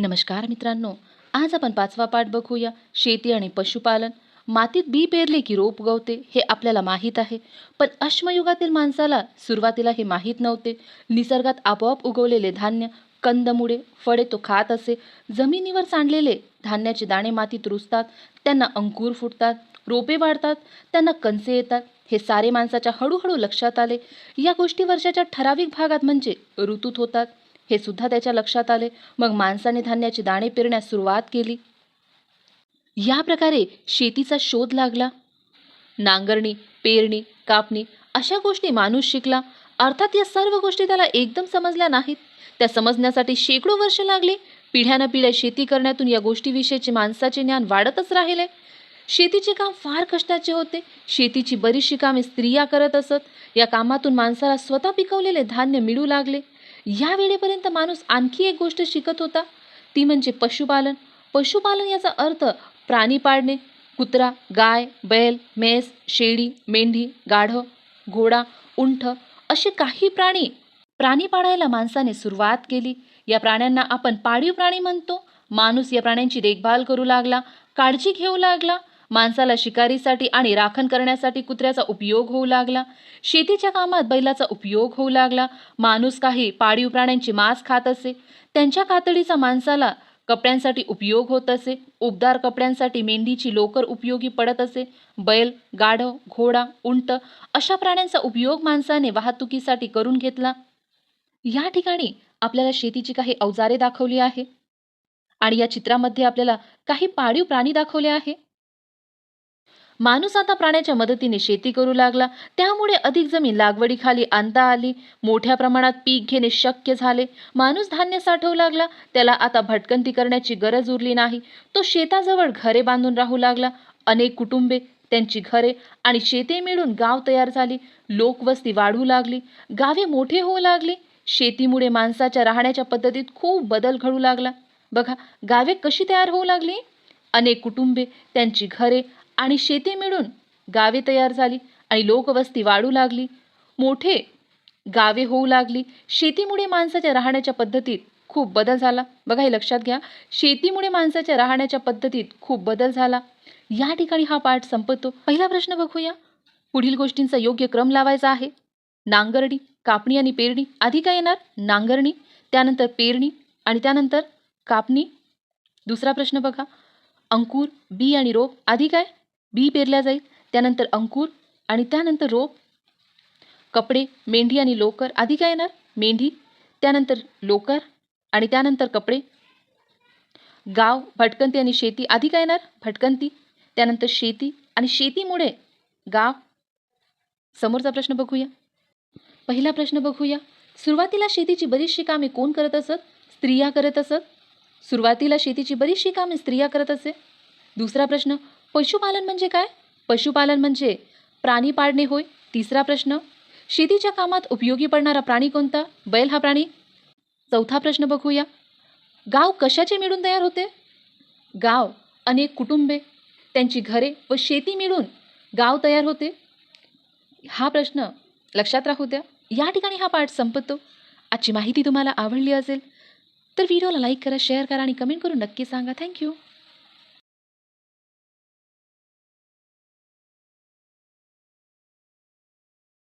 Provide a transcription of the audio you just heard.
नमस्कार मित्रांनो आज आपण पाचवा पाठ बघूया. शेती आणि पशुपालन. मातीत बी पेरले की रोप उगवते हे आपल्याला माहीत आहे. पण अश्मयुगातील माणसाला सुरुवातीला हे माहीत नव्हते. निसर्गात आपोआप उगवलेले धान्य कंदमुळे फळे तो खात असे. जमिनीवर सांडलेले धान्याचे दाणे मातीत रुजतात त्यांना अंकुर फुटतात रोपे वाढतात त्यांना कणसे येतात. हे सारे माणसाच्या हळूहळू लक्षात आले. या गोष्टी वर्षाच्या ठराविक भागात म्हणजे ऋतूत होतात. हे सुद्धा त्याच्या लक्षात आले. मग माणसाने धान्याचे दाणे पेरण्यास सुरुवात केली. या प्रकारे शेतीचा शोध लागला. नांगरणी पेरणी कापणी अशा गोष्टी माणूस शिकला. अर्थात या सर्व गोष्टी त्याला एकदम समजल्या नाहीत. त्या समजण्यासाठी शेकडो वर्ष लागली. पिढ्यानं पिढ्या शेती करण्यातून या गोष्टीविषयीचे माणसाचे ज्ञान वाढतच राहिले. शेतीचे काम फार कष्टाचे होते. शेतीची बरीचशी कामे स्त्रिया करत असत. या कामातून माणसाला स्वतः पिकवलेले धान्य मिळू लागले. या वेळेपर्यंत माणूस आणखी एक गोष्ट शिकत होता. ती म्हणजे पशुपालन. पशुपालन याचा अर्थ प्राणी पाळणे. कुत्रा गाय बैल म्हैस शेळी मेंढी गाढव घोडा उंठ असे काही प्राणी प्राणी पाळायला माणसाने सुरुवात केली. या प्राण्यांना आपण पाळीव प्राणी म्हणतो. माणूस या प्राण्यांची देखभाल करू लागला. काळजी घेऊ लागला. माणसाला शिकारीसाठी आणि राखण करण्यासाठी कुत्र्याचा उपयोग होऊ लागला. शेतीच्या कामात बैलाचा उपयोग होऊ लागला. माणूस काही पाळीव प्राण्यांची मांस खात असे. त्यांच्या कातडीचा माणसाला कपड्यांसाठी उपयोग होत असे. उबदार कपड्यांसाठी मेंढीची लोकर उपयोगी पडत असे. बैल गाढव घोडा उंट अशा प्राण्यांचा उपयोग माणसाने वाहतुकीसाठी करून घेतला. या ठिकाणी आपल्याला शेतीची काही अवजारे दाखवली आहे. आणि या चित्रामध्ये आपल्याला काही पाळीव प्राणी दाखवले आहे. माणूस आता प्राण्याच्या मदतीने शेती करू लागला. त्यामुळे अधिक जमीन लागवडीखाली आणता आली. मोठ्या प्रमाणात पीक घेणे शक्य झाले. माणूस धान्य साठवू लागला. त्याला आता भटकंती करण्याची गरज उरली नाही. तो शेताजवळ घरे बांधून राहू लागला. अनेक कुटुंबे त्यांची घरे आणि शेते मिळून गाव तयार झाली. लोकवस्ती वाढू लागली. गावे मोठे होऊ लागली. शेतीमुळे माणसाच्या राहण्याच्या पद्धतीत खूप बदल घडू लागला. बघा गावे कशी तयार होऊ लागली? अनेक कुटुंबे त्यांची घरे आणि शेती मिळून गावे तयार झाली आणि लोकवस्ती वाढू लागली. मोठे गावे होऊ लागली. शेतीमुळे माणसाच्या राहण्याच्या पद्धतीत खूप बदल झाला. बघा हे लक्षात घ्या. शेतीमुळे माणसाच्या राहण्याच्या पद्धतीत खूप बदल झाला. या ठिकाणी हा पाठ संपतो. पहिला प्रश्न बघूया. पुढील गोष्टींचा योग्य क्रम लावायचा आहे. नांगरणी कापणी आणि पेरणी. आधी काय येणार? नांगरणी त्यानंतर पेरणी आणि त्यानंतर कापणी. दुसरा प्रश्न बघा. अंकुर बी आणि रोप आधी काय? बी पेरल्या जाईल त्यानंतर अंकुर आणि त्यानंतर रोप कपडे मेंढी आणि लोकर. आधी काय येणार? मेंढी त्यानंतर लोकर आणि त्यानंतर कपडे. गाव भटकंती आणि शेती. आधी काय येणार? भटकंती त्यानंतर शेती आणि शेतीमुळे गाव. समोरचा प्रश्न बघूया. पहिला प्रश्न बघूया. सुरुवातीला शेतीची बरीचशी कामे कोण करत असत? स्त्रिया करत असत. सुरुवातीला शेतीची बरीचशी कामे स्त्रिया करत असे. दुसरा प्रश्न पशुपालन म्हणजे काय? पशुपालन म्हणजे प्राणी पाळणे होय. तिसरा प्रश्न शेतीच्या कामात उपयोगी पडणारा प्राणी कोणता? बैल हा प्राणी. चौथा प्रश्न बघूया. गाव कशाचे मिळून तयार होते? गाव अनेक कुटुंबे त्यांची घरे व शेती मिळून गाव तयार होते. हा प्रश्न लक्षात राहू द्या. या ठिकाणी हा पाठ संपतो. आजची माहिती तुम्हाला आवडली असेल तर व्हिडिओला लाईक करा शेअर करा आणि कमेंट करून नक्की सांगा. थँक्यू.